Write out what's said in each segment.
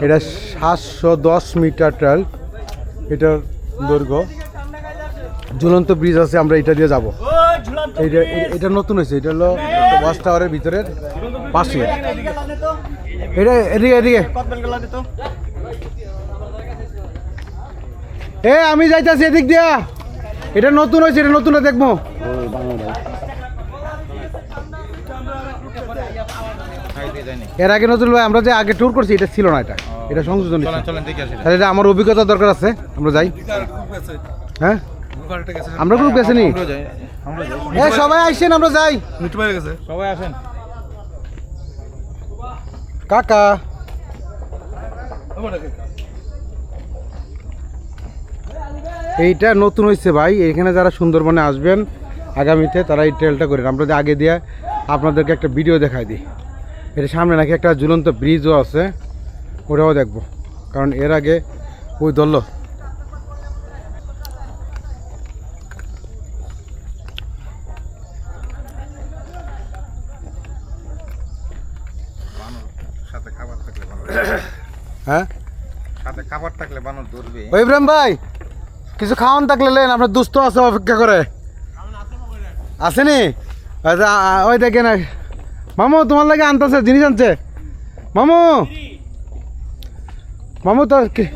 এটা সাতশো দশ মিটার ট্রেল এটার দৈর্ঘ্য। ঝুলন্ত ব্রিজ আছে আমরা এটা দিয়ে যাব। এইটা এ- এটা নতুন হয়েছে এটা হলো ওয়াচ টাওয়ারের ভিতরের পাশে। এটা এদিকে এদিকে। এ আমি যাইতাছি এদিক দিয়া। এটা নতুন হয়েছে এটা নতুন দেখব। এর আগে নতুন ভাই আমরা যে আগে ট্যুর করছি এটা ছিল না এটা। এটা সংযোজন চলেন দেখে আসি। তাহলে এটা আমার অভিজ্ঞতা দরকার আছে আমরা যাই। হ্যাঁ? আমরা গ্রুপ গেছে নি আমরা যাই আমরা যাই। এ সবাই আইসেন আমরা যাই। সবাই আসেন। কাকা। এইটা নতুন হয়েছে ভাই এখানে যারা সুন্দরবনে আসবেন আগামীতে তারা এই ট্রেলটা করেন। আমরা যে আগে দিয়ে আপনাদেরকে একটা ভিডিও দেখাই দিই। এটা সামনে নাকি একটা ঝুলন্ত ব্রিজও আছে। ওটাও দেখব। কারণ এর আগে ওই দল সাথে খাবার থাকলে বানর হ্যাঁ? সাথে খাবার থাকলে বানর ধরবে। ওই ইব্রাহিম ভাই কিছু খাওয়ান থাকলে লেন আপনার দুস্থ আছে অপেক্ষা করে। আসেনি? আচ্ছা, ওই দেখেন। মামু তোমার লাগে আনতেছে জিনিস আনছে। মামু! মামু তো কি-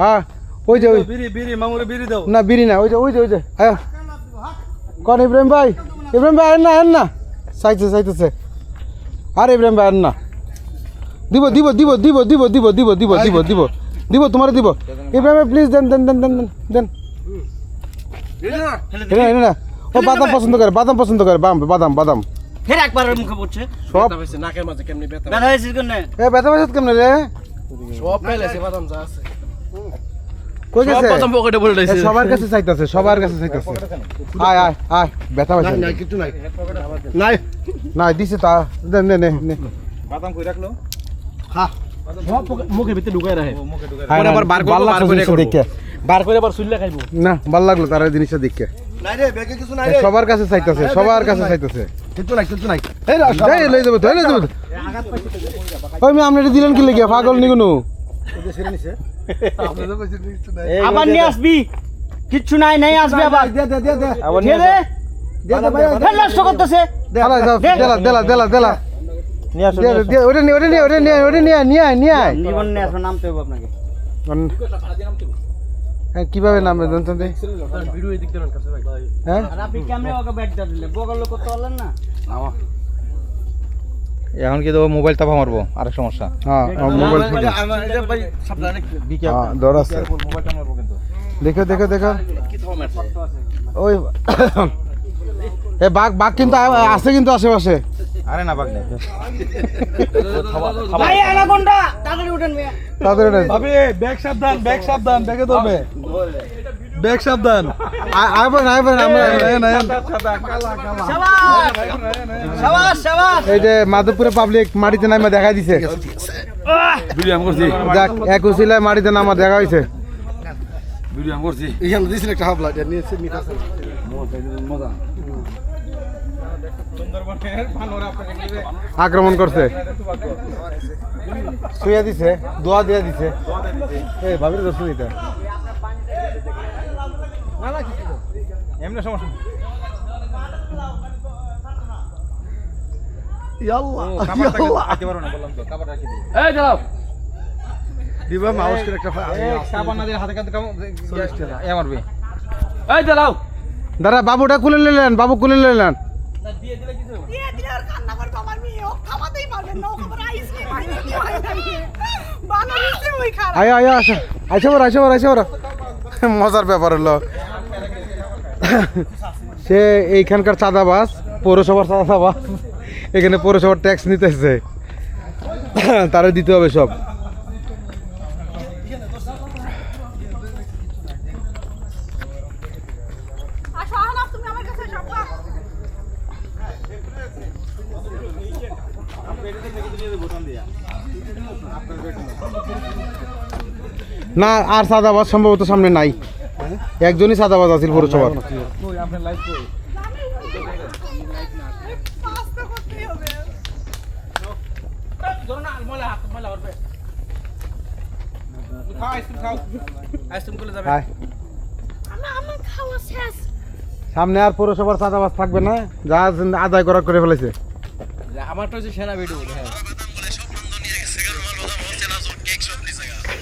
হ্যাঁ ওই যে ওই না বিড়ি না ওই যে ওই যে ওই যে কন ইব্রাহিম ভাই? ইব্রাহিম ভাই আন না আন না। চাইছে চাইতেছে। আর ইব্রাহিম ভাই আন না। দিব দিব দিব দিব দিব দিব দিব দিব দিব দিব দিব তোমার দিব। ইব্রাহিম ভাই প্লিজ দেন দেন দেন দেন দেন দেন। না ও বাদাম পছন্দ করে বাদাম পছন্দ করে বাম বাদাম বাদাম। ফের একবার মুখে পড়ছে। সব নাকের মাঝে কেমনি ব্যথা হয়েছে কেন এ ব্যথা ব্যথা কেমন রে? সব পেলেছে বাদাম যা আছে। কই গেছে? বাদাম পকেটে বলে এ, সবার কাছে চাইতেছে সবার কাছে চাইতেছে। আয় আয় আয় ব্যথা পাইছে। কিছু নাই নাই। না দিছে তা নে নে নে। বাদাম কই রাখল? মুখের ভিতরে ঢুকাই রাখে। মুখে আবার বার করব, ভালো বার করে দেখে। বার করে আবার সুইলা খাইবো। না ভালো লাগল তারা জিনিসটা দেখে। নাই রে ব্যাগে কিছু নাই এ, সবার কাছে চাইতেছে সবার কাছে চাইতেছে। কিছু নাই কিছু নাই। এই লই যাব তো লই যাব। ওই আমি আপনি দিলেন কি লেগে? পাগল নি কোনো? আবার নিয়ে আসবি? কিচ্ছু নাই নাই আসবে আবার। দে দে দে দে। দিয়ে দে ফের নষ্ট করতেছে যাও দেলা দেলা দেলা দেলা। নিয়ে আসো দে দে ওটা নিয়ে ওটা নিয়ে ওটা নিয়ে ওটা নিয়ে নিয়ে নিয়ে। জীবন নিয়ে আসো নামতে হবে আপনাকে। হ্যাঁ কীভাবে নামবে? জানতে হ্যাঁ? আপনি ক্যামেরা ওকে বগল লোক তো হলেন না? নামা। এখন কি দেবো? মোবাইল তাপা মারবো আরেক সমস্যা। হ্যাঁ মোবাইল দেখে দেখে হ্যাঁ, দেখো। ওই বাঘ বাঘ কিন্তু আছে কিন্তু আশেপাশে। আরে না নেই ভাই অ্যানাকোন্ডা তাড়াতাড়ি উঠেন মিয়া তাদের এটা- ভাবি ব্যাগ সাবধান ব্যাগ সাবধান ব্যাগে ধরবে। ব্যাগ সাবধান। আইবেন আইবেন আমরা শাবাশ শাবাশ এই যে মাধবপুরে পাবলিক মাটিতে নামা দেখা দিছে। ভিডিও করছি। দেখ এক মাটিতে নামা দেখা হয়েছে ভিডিও করছি। এখানে একটা হাফলা এটা নিয়েছে মজা আক্রমণ করছে শুয়া দিছে দোয়া দিয়া দিছে এই ভাবির দর্শন দিতে এমনি সমস্যা বাবুটা খুলে নিলেন বাবু খুলে নিলেন দিয়ে দিলে আর কান্না করবে আমার মেয়ে ও খাওয়াতেই পারবেন না ও খাবার আইসক্রিম আইনে কি হয় নাকি বানর এসে ওই খারাপ। আয় আয় আসা। আইসে বড় আইসে বড় আইসে বড়। মজার ব্যাপার হলো সে এইখানকার চাঁদাবাস পৌরসভার চাঁদাবাস এখানে পৌরসভার ট্যাক্স নিতেছে। তারা দিতে হবে সব। না আর সাদাবাজ সম্ভবত সামনে নাই। একজনই সাদাবাজ আছিল পুরসভার। সামনে আর পৌরসভার চাঁদাবাজ থাকবে না যা আদায় করা করে ফেলেছে। আমার তো সেনা ভিডিও হ্যাঁ।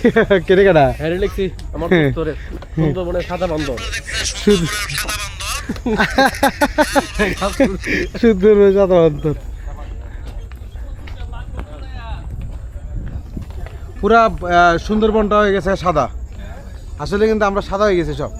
কেটে কাটা হ্যাঁ লিখছি আমার উত্তরে সুন্দরবনে সাদা বান্দর সুন্দর শুধু সাদা বান্দর পুরা সুন্দরবনটা হয়ে গেছে সাদা। আসলে কিন্তু আমরা সাদা হয়ে গেছে সব।